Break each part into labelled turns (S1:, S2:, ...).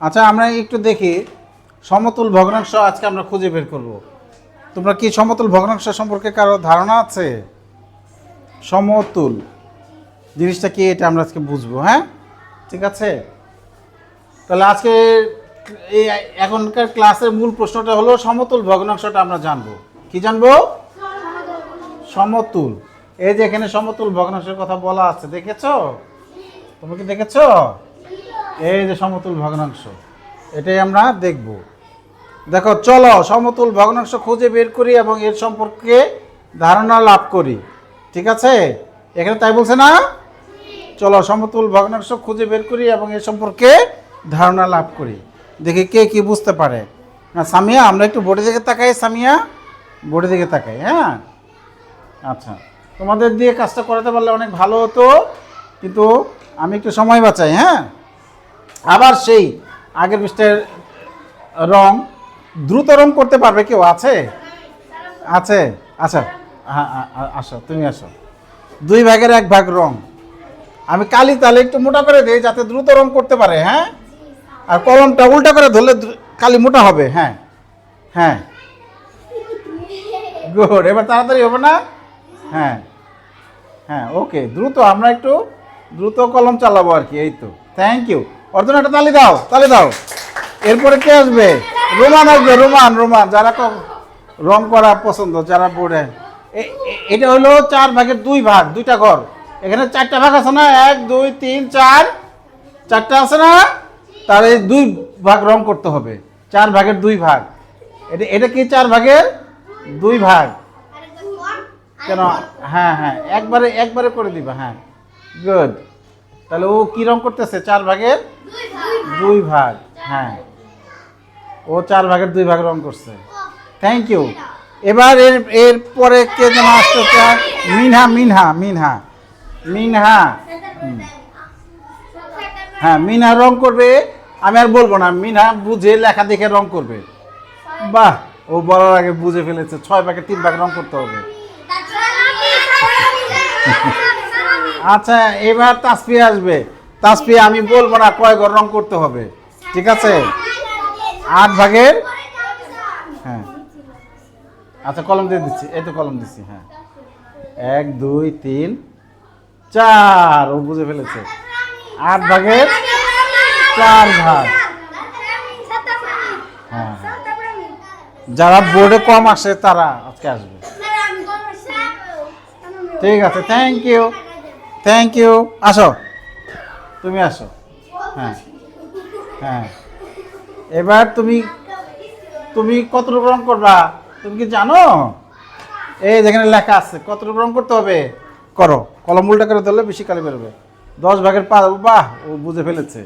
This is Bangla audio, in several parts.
S1: আচ্ছা আমরা একটু দেখি। সমতুল ভগ্নাংশ আজকে আমরা খুঁজে বের করব। তোমরা কি সমতুল ভগ্নাংশ সম্পর্কে কারও ধারণা আছে? সমতুল। জিনিসটা কি এটা আমরা আজকে বুঝব হ্যাঁ? ঠিক আছে? তাহলে আজকে এই এখনকার ক্লাসের মূল প্রশ্নটা হলো, সমতুল ভগ্নাংশটা আমরা জানব। কি জানব? সমতুল। এই যে এখানে সমতুল ভগ্নাংশের কথা বলা আছে, দেখেছ? তুমি কি দেখেছ? এই যে সমতুল ভগ্নাংশ, এটাই আমরা দেখব। দেখো, চলো, সমতুল ভগ্নাংশ খুঁজে বের করি এবং এর সম্পর্কে ধারণা লাভ করি। ঠিক আছে? এখানে তাই বলছে না? চলো, সমতুল ভগ্নাংশ খুঁজে বের করি এবং এর সম্পর্কে ধারণা লাভ করি। দেখি কে কি বুঝতে পারে। না, সামিয়া, আমরা একটু বোর্ডের দিকে তাকাই, সামিয়া। বোর্ডের দিকে তাকাই হ্যাঁ? আচ্ছা তোমাদের দিয়ে কাজটা করাতে পারলে অনেক ভালো হতো, কিন্তু আমি একটু সময় বাঁচাই হ্যাঁ? আবার সেই আগের পৃষ্ঠের রং দ্রুত রং করতে পারবে কেউ? আছে? আছে? আচ্ছা। হ্যাঁ আসো, তুমি আসো। দুই ভাগের এক ভাগ রং। আমি কালি তালে একটু মোটা করে দিই যাতে দ্রুত রং করতে পারে হ্যাঁ? আর কলমটা উল্টা করে ধরলে কালি মোটা হবে হ্যাঁ। হ্যাঁ। গুড, এবার তাড়াতাড়ি হবে না? হ্যাঁ। হ্যাঁ ওকে, দ্রুত, আমরা একটু দ্রুত কলম চালাবো আর কি, এই তো। থ্যাংক ইউ অর্জুন একটা তালি দাও তালি দাও। এরপরে কে আসবে? রোমান আসবে, রোমান রোমান। যারা রং করা পছন্দ, যারা বোর্ডে এটা হলো চার ভাগের দুই ভাগ, দুইটা ঘর। এখানে চারটা ভাগ আছে না? এক, দুই, তিন, চার। চারটা আছে না? তার এই দুই ভাগ রং করতে হবে। চার ভাগের দুই ভাগ। এটা এটা কি চার ভাগের দুই ভাগ? কেন? হ্যাঁ হ্যাঁ। একবারে একবারে করে দিবা হ্যাঁ। গুড তাহলে ও কি রং করতেছে? চার ভাগের দুই ভাগ হ্যাঁ। ও চার ভাগের দুই ভাগ রং করছে। থ্যাংক ইউ এবার এর এর পরে কে যেন আসতে মিনহা মিনহা মিনহা। মিনহা। হ্যাঁ মিনহা রং করবে। আমি আর বলব না, মিনহা বুঝে লেখা দেখে রং করবে। বাহ, ও বলার আগে বুঝে ফেলেছে, ছয় ভাগে তিন ভাগ রং করতে হবে। আচ্ছা এবার তাসপি আসবে। তাসপি আমি বলব না কয় ঘর রং করতে হবে। ঠিক আছে? আট ভাগের হ্যাঁ। আচ্ছা কলম দিয়ে দিচ্ছি। এই তো কলম দিচ্ছি হ্যাঁ। এক, দুই, তিন, চার। ও বুঝে ফেলেছে। আট ভাগের চার ভাগ। হ্যাঁ হ্যাঁ। যারা বোর্ডে কম আসে, তারা আজকে আসবে। ঠিক আছে থ্যাংক ইউ থ্যাংক ইউ আসো। তুমি আসো। হ্যাঁ। হ্যাঁ। এবার তুমি তুমি কতটুকু রং করবা? তুমি কি জানো? এই যেখানে লেখা আছে, কতটুকু রং করতে হবে? করো। কলম উল্টা করে ধরলে বেশি কালি বেরোবে। দশ ভাগের পা বাহ, ও বুঝে ফেলেছে।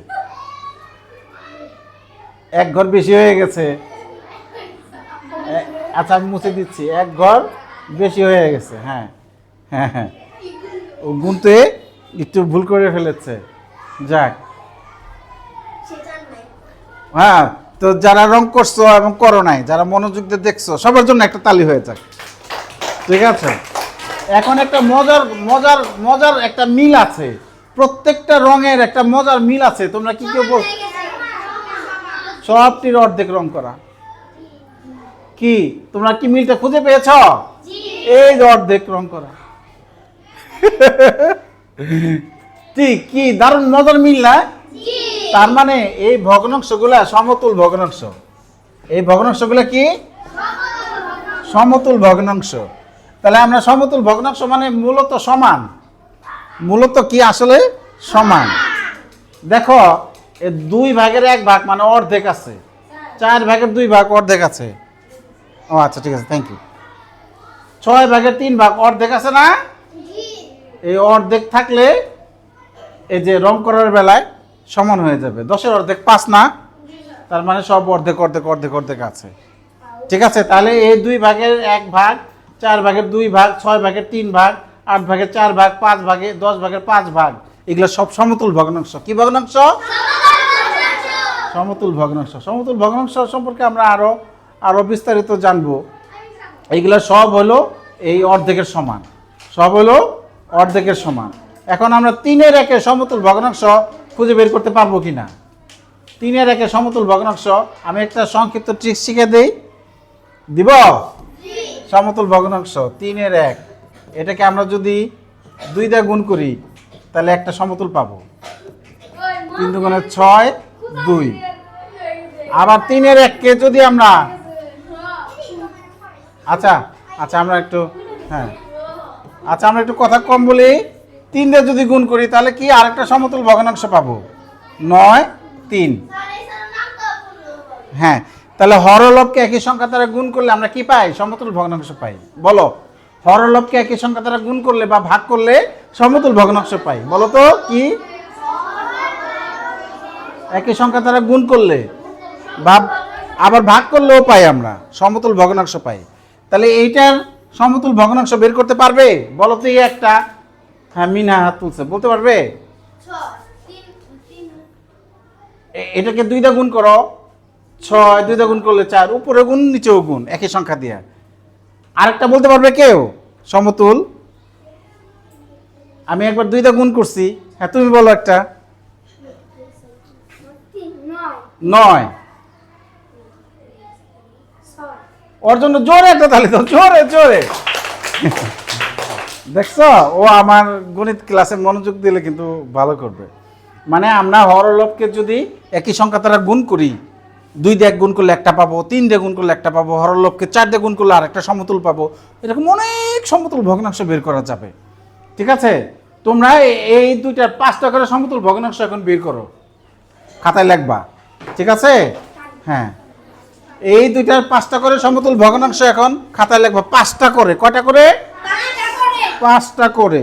S1: এক ঘর বেশি হয়ে গেছে। আচ্ছা আমি মুছে দিচ্ছি। এক ঘর বেশি হয়ে গেছে। হ্যাঁ। হ্যাঁ হ্যাঁ। ও গুনতে একটু ভুল করে ফেলেছে। যাক। হ্যাঁ তো যারা রং করছ এবং করো নাই যারা মনোযোগ দিয়ে দেখছ সবার জন্য একটা তালি হয়ে যাক। ঠিক আছে? এখন একটা মজার মজার মজার একটা মিল আছে। প্রত্যেকটা রঙের একটা মজার মিল আছে। তোমরা কি কেউ বল সবটির অর্ধেক রং করা। কি? তোমরা কি মিলটা খুঁজে পেয়েছ? এই অর্ধেক রং করা। ঠিক কি দারুণ মজার মিল না? তার মানে এই ভগ্নাংশগুলা সমতুল ভগ্নাংশ। এই ভগ্নাংশগুলা কি? সমতুল ভগ্নাংশ। তাহলে আমরা সমতুল ভগ্নাংশ মানে মূলত সমান। মূলত কি আসলে? সমান। দেখো দুই ভাগের এক ভাগ মানে অর্ধেক আছে। চার ভাগের দুই ভাগ অর্ধেক আছে। ও আচ্ছা ঠিক আছে থ্যাংক ইউ ছয় ভাগের তিন ভাগ অর্ধেক আছে না? এই অর্ধেক থাকলে এই যে রং করার বেলায় সমান হয়ে যাবে। দশের অর্ধেক পাঁচ না, তার মানে সব অর্ধেক অর্ধেক অর্ধেক অর্ধেক আছে। ঠিক আছে? তাহলে এই দুই ভাগের এক ভাগ, চার ভাগের দুই ভাগ, ছয় ভাগের তিন ভাগ, আট ভাগের চার ভাগ, পাঁচ ভাগে, দশ ভাগের পাঁচ ভাগ। এগুলো সব সমতুল ভগ্নাংশ। কি ভগ্নাংশ? সমতুল ভগ্নাংশ। সমতুল ভগ্নাংশ সম্পর্কে আমরা আরও আরও বিস্তারিত জানব। এইগুলো সব হলো এই অর্ধেকের সমান। সব হলো অর্ধেকের সমান। এখন আমরা তিনের একে সমতুল ভগ্নাংশ খুঁজে বের করতে পারব কি না তিনের একে সমতুল ভগ্নাংশ, আমি একটা সংক্ষিপ্ত ট্রিক শিখে দিই। দিব? সমতুল ভগ্নাংশ, তিনের এক। এটাকে আমরা যদি দুই দিয়ে গুণ করি, তাহলে একটা সমতুল পাবো। তিন দুগুণে ছয়, দুই। আবার তিনের এককে যদি আমরা আচ্ছা আচ্ছা আমরা একটু হ্যাঁ। আচ্ছা আমরা একটু কথা কম বলি। তিন দিয়ে যদি গুণ করি, তাহলে কি আরেকটা সমতুল ভগ্নাংশ পাবো? নয়, তিন। হ্যাঁ তাহলে হরলভকে একই সংখ্যা দ্বারা গুণ করলে আমরা কি পাই? সমতুল ভগ্নাংশ পাই। বলো হরলভকে একই সংখ্যা দ্বারা গুণ করলে বা ভাগ করলে সমতুল ভগ্নাংশ পাই। বলো তো, কি? একই সংখ্যা দ্বারা গুণ করলে বা আবার ভাগ করলেও পাই আমরা, সমতুল ভগ্নাংশ পাই। তাহলে এইটার সমতুল ভগ্নাংশ বের করতে পারবে? বলো তো এই একটা। হ্যাঁ মিনা হাত তুলছে বলতে পারবে? এটাকে দুইটা গুণ করো। ছয় দুইটা গুণ করলে চার উপরে গুণ নিচেও গুণ একই সংখ্যা দিয়া। আরেকটা বলতে পারবে কেউ? সমতুল? আমি একবার দুইটা গুণ করছি। হ্যাঁ তুমি বলো একটা। নয়। ওর জন্য জোরে একটা তালি দাও জোরে জোরে। দেখছ? ও আমার গণিত ক্লাসে মনোযোগ দিলে কিন্তু ভালো করবে। মানে আমরা হরলভকে যদি একই সংখ্যা তারা গুণ করি, দুই দিয়ে এক গুণ করলে একটা পাবো, তিন দিয়ে গুণ করলে একটা পাবো হরলভকে চার দিয়ে গুণ করলে আর একটা সমতুল পাবো, এরকম অনেক সমতুল ভগ্নাংশ বের করা যাবে। ঠিক আছে? তোমরা এই দুইটা পাঁচটা করে সমতুল ভগ্নাংশ এখন বের করো। খাতায় লিখবা। ঠিক আছে? হ্যাঁ। এই দুইটার পাঁচটা করে সমতুল ভগ্নাংশ এখন খাতায় লিখবা। পাঁচটা করে। কয়টা করে? পাঁচটা করে।